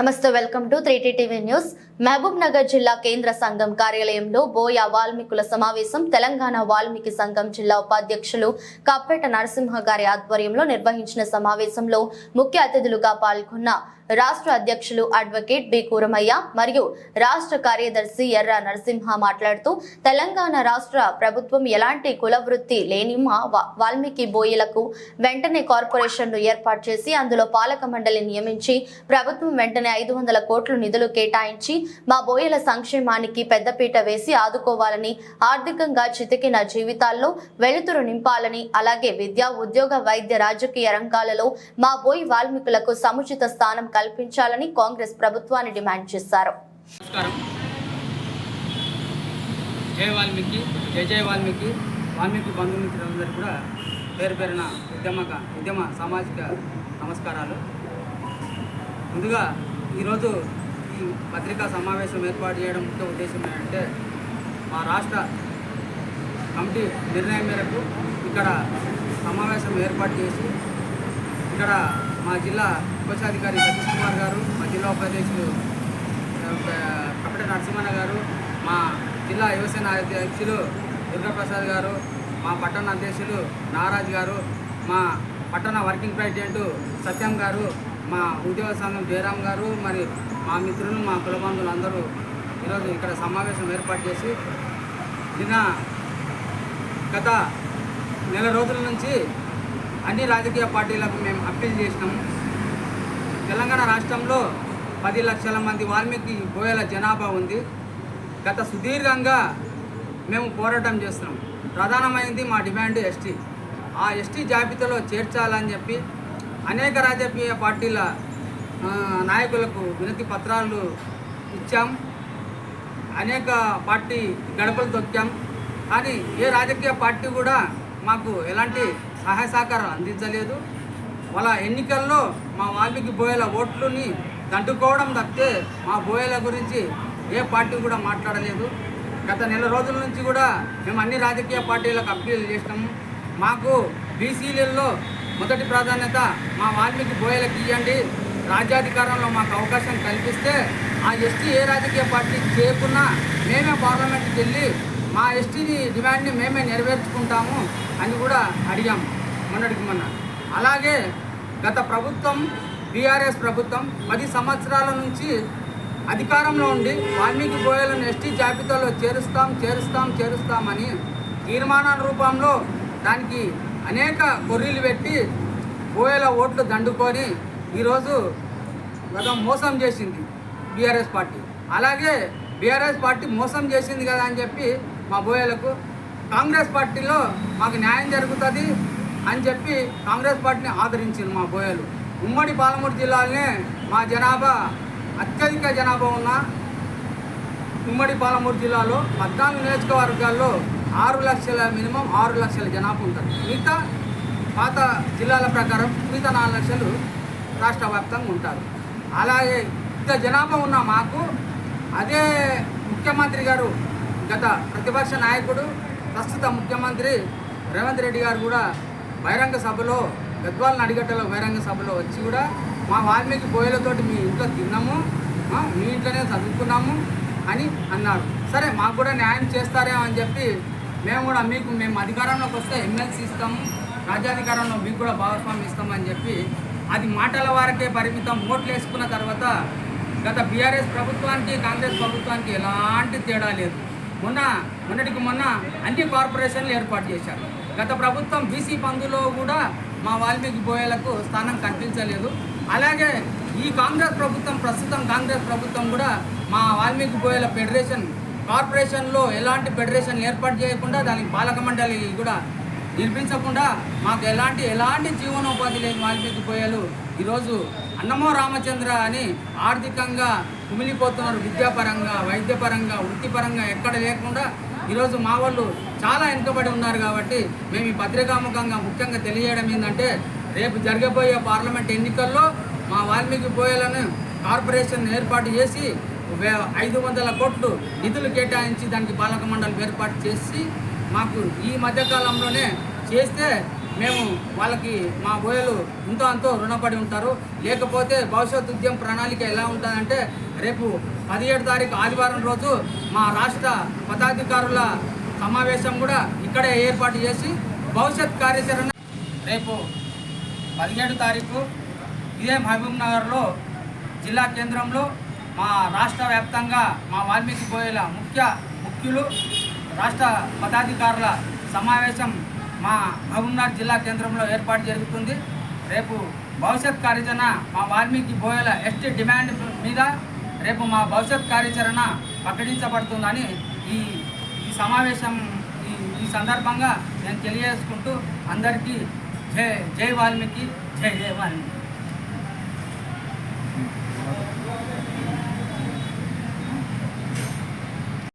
నమస్తే welcome to three TV news. Mahbub Nagar జిల్లా కేంద్ర సంఘం కార్యాలయంలో బోయా వాల్మీకుల సమావేశం తెలంగాణ వాల్మీకి సంఘం జిల్లా ఉపాధ్యక్షులు కప్పేట నరసింహ గారి ఆధ్వర్యంలో నిర్వహించిన సమావేశంలో ముఖ్య అతిథులుగా పాల్గొన్న రాష్ట్ర అధ్యక్షులు అడ్వకేట్ బి కూరమయ్య మరియు రాష్ట్ర కార్యదర్శి ఎర్ర నరసింహ మాట్లాడుతూ తెలంగాణ రాష్ట్ర ప్రభుత్వం ఎలాంటి కుల వృత్తి లేని మా వాల్మీకి బోయిలకు వెంటనే కార్పొరేషన్ను ఏర్పాటు చేసి అందులో పాలక మండలి నియమించి ప్రభుత్వం వెంటనే ఐదు వందల కోట్లు నిధులు కేటాయించి మా బోయల సంక్షేమానికి పెద్దపీట వేసి ఆదుకోవాలని ఆర్థికంగా చితికిన జీవితాల్లో వెలుతురు నింపాలని అలాగే విద్య ఉద్యోగ వైద్య రాజకీయ రంగాలలో మా బోయి వాల్మీకులకు సముచిత స్థానం కల్పించాలని కాంగ్రెస్ ప్రభుత్వాన్ని డిమాండ్ చేశారు. వాల్మీకి వాల్మీకి. వాల్మీకి బంధుమిత్రులందరూ కూడా పేరు పేరున ఉద్యమక ఉద్యమ సామాజిక నమస్కారాలు. ముందుగా ఈరోజు ఈ పత్రికా సమావేశం ఏర్పాటు చేయడం ముఖ్య ఉద్దేశం ఏంటంటే మా రాష్ట్ర కమిటీ నిర్ణయం మేరకు ఇక్కడ సమావేశం ఏర్పాటు చేసి ఇక్కడ మా జిల్లా కోశాధికారి సతీష్ కుమార్ గారు మా జిల్లా ఉపాధ్యక్షులు కపట నరసింహన్న గారు మా జిల్లా యువసేన అధ్యక్షులు దుర్గాప్రసాద్ గారు మా పట్టణ అధ్యక్షులు నారాజ్ గారు మా పట్టణ వర్కింగ్ ప్రెసిడెంట్ సత్యం గారు మా ఉద్యోగ సంఘం జయరాం గారు మరి మా మిత్రులు మా కులబంధువులు అందరూ ఈరోజు ఇక్కడ సమావేశం ఏర్పాటు చేసి నిన్న గత నెల రోజుల నుంచి అన్ని రాజకీయ పార్టీలకు మేము అప్పీల్ చేసినాము. తెలంగాణ రాష్ట్రంలో పది లక్షల మంది వాల్మీకి బోయల జనాభా ఉంది. గత సుదీర్ఘంగా మేము పోరాటం చేస్తున్నాం. ప్రధానమైనది మా డిమాండ్ ఎస్టీ. ఆ ఎస్టీ జాబితాలో చేర్చాలని చెప్పి అనేక రాజకీయ పార్టీల నాయకులకు వినతి పత్రాలు ఇచ్చాం. అనేక పార్టీ గడపలు తొక్కాం. కానీ ఏ రాజకీయ పార్టీ కూడా మాకు ఎలాంటి సహాయ సహకారం అందించలేదు. వాళ్ళ ఎన్నికల్లో మా వాల్మీకి బోయల ఓట్లని దండుకోవడం తప్పితే మా బోయల గురించి ఏ పార్టీ కూడా మాట్లాడలేదు. గత నెల రోజుల నుంచి కూడా మేము అన్ని రాజకీయ పార్టీలకు అప్పీల్ చేసినాము. మాకు బీసీలలో మొదటి ప్రాధాన్యత మా వాల్మీకి బోయలకు ఇవ్వండి రాజ్యాధికారంలో మాకు అవకాశం కల్పిస్తే ఆ ఎస్టీ ఏ రాజకీయ పార్టీ చేయకున్నా మేమే పార్లమెంట్కి వెళ్ళి మా ఎస్టీని డిమాండ్ని మేమే నెరవేర్చుకుంటాము అని కూడా అడిగాము మొన్నటికి మొన్న. అలాగే గత ప్రభుత్వం బీఆర్ఎస్ ప్రభుత్వం పది సంవత్సరాల నుంచి అధికారంలో ఉండి వాల్మీకి బోయలను ఎస్టీ జాబితాలో చేరుస్తాం చేరుస్తాం చేరుస్తామని తీర్మానాల రూపంలో దానికి అనేక కొర్రీలు పెట్టి బోయల ఓట్లు దండుకొని ఈరోజు గతం మోసం చేసింది బీఆర్ఎస్ పార్టీ. అలాగే బీఆర్ఎస్ పార్టీ మోసం చేసింది కదా అని చెప్పి మా బోయలకు కాంగ్రెస్ పార్టీలో మాకు న్యాయం జరుగుతుంది అని చెప్పి కాంగ్రెస్ పార్టీని ఆదరించింది మా బోయలు. ఉమ్మడి పాలమూరు జిల్లాలోనే మా జనాభా అత్యధిక జనాభా ఉన్న ఉమ్మడి పాలమూరు జిల్లాలో పద్నాలుగు నియోజకవర్గాల్లో ఆరు లక్షల మినిమం ఆరు లక్షల జనాభా ఉంటుంది. మిగతా పాత జిల్లాల ప్రకారం మిగతా నాలుగు లక్షలు రాష్ట్ర వ్యాప్తంగా ఉంటారు. అలాగే ఇంత జనాభా ఉన్న మాకు అదే ముఖ్యమంత్రి గారు గత ప్రతిపక్ష నాయకుడు ప్రస్తుత ముఖ్యమంత్రి రేవంత్ రెడ్డి గారు కూడా బహిరంగ సభలో గద్వాల నడిగట్టలో బహిరంగ సభలో వచ్చి కూడా మా వాల్మీకి బోయలతోటి మీ ఇంట్లో తిన్నాము మీ ఇంట్లోనే చదువుకున్నాము అని అన్నారు. సరే మాకు కూడా న్యాయం చేస్తారేమో అని చెప్పి మేము కూడా మీకు మేము అధికారంలోకి వస్తే ఎమ్మెల్సీ ఇస్తాము రాజ్యాధికారంలో మీకు కూడా భాగస్వామ్యం ఇస్తామని చెప్పి అది మాటల వారికే పరిమితం ఓట్లు వేసుకున్న తర్వాత గత బీఆర్ఎస్ ప్రభుత్వానికి కాంగ్రెస్ ప్రభుత్వానికి ఎలాంటి తేడా లేదు. మొన్న మొన్నటికి మొన్న అన్ని కార్పొరేషన్లు ఏర్పాటు చేశారు. గత ప్రభుత్వం బీసీ పందులో కూడా మా వాల్మీకి బోయలకు స్థానం కల్పించలేదు. అలాగే ఈ కాంగ్రెస్ ప్రభుత్వం ప్రస్తుతం కాంగ్రెస్ ప్రభుత్వం కూడా మా వాల్మీకి బోయల ఫెడరేషన్ కార్పొరేషన్లో ఎలాంటి ఫెడరేషన్ ఏర్పాటు చేయకుండా దానికి పాలక మండలి కూడా నిర్మించకుండా మాకు ఎలాంటి ఎలాంటి జీవనోపాధి లేని వాల్మీకి పోయాలు. ఈరోజు అన్నమో రామచంద్ర అని ఆర్థికంగా కుమిలిపోతున్నారు విద్యాపరంగా వైద్యపరంగా వృత్తిపరంగా ఎక్కడ లేకుండా. ఈరోజు మా వాళ్ళు చాలా వెనుకబడి ఉన్నారు కాబట్టి మేము ఈ పత్రికాముఖంగా ముఖ్యంగా తెలియజేయడం ఏంటంటే రేపు జరగబోయే పార్లమెంట్ ఎన్నికల్లో మా వాల్మీకి పోయేలను కార్పొరేషన్ ఏర్పాటు చేసి ఐదు వందల కోట్లు నిధులు కేటాయించి దానికి పాలక మండలి ఏర్పాటు చేసి మాకు ఈ మధ్యకాలంలోనే చేస్తే మేము వాళ్ళకి మా బోయలు ఇంతో అంతో రుణపడి ఉంటారు. లేకపోతే భవిష్యత్ ఉద్యమ ప్రణాళిక ఎలా ఉంటుందంటే రేపు పదిహేడు తారీఖు ఆదివారం రోజు మా రాష్ట్ర పదాధికారుల సమావేశం కూడా ఇక్కడే ఏర్పాటు చేసి భవిష్యత్ కార్యాచరణ రేపు పదిహేడు తారీఖు ఇదే మహబూబ్ నగర్లో జిల్లా కేంద్రంలో మా రాష్ట్ర వ్యాప్తంగా మా వాల్మీకి బోయల ముఖ్య ముఖ్యులు రాష్ట్ర పదాధికారుల సమావేశం మా మహబూబ్నగర్ జిల్లా కేంద్రంలో ఏర్పాటు జరుగుతుంది. రేపు భవిష్యత్ కార్యాచరణ మా వాల్మీకి బోయల ఎస్టీ డిమాండ్ మీద రేపు మా భవిష్యత్ కార్యాచరణ ప్రకటించబడుతుందని ఈ ఈ సమావేశం ఈ ఈ సందర్భంగా నేను తెలియజేసుకుంటూ అందరికీ జై జై వాల్మీకి జై జై వాల్మీకి.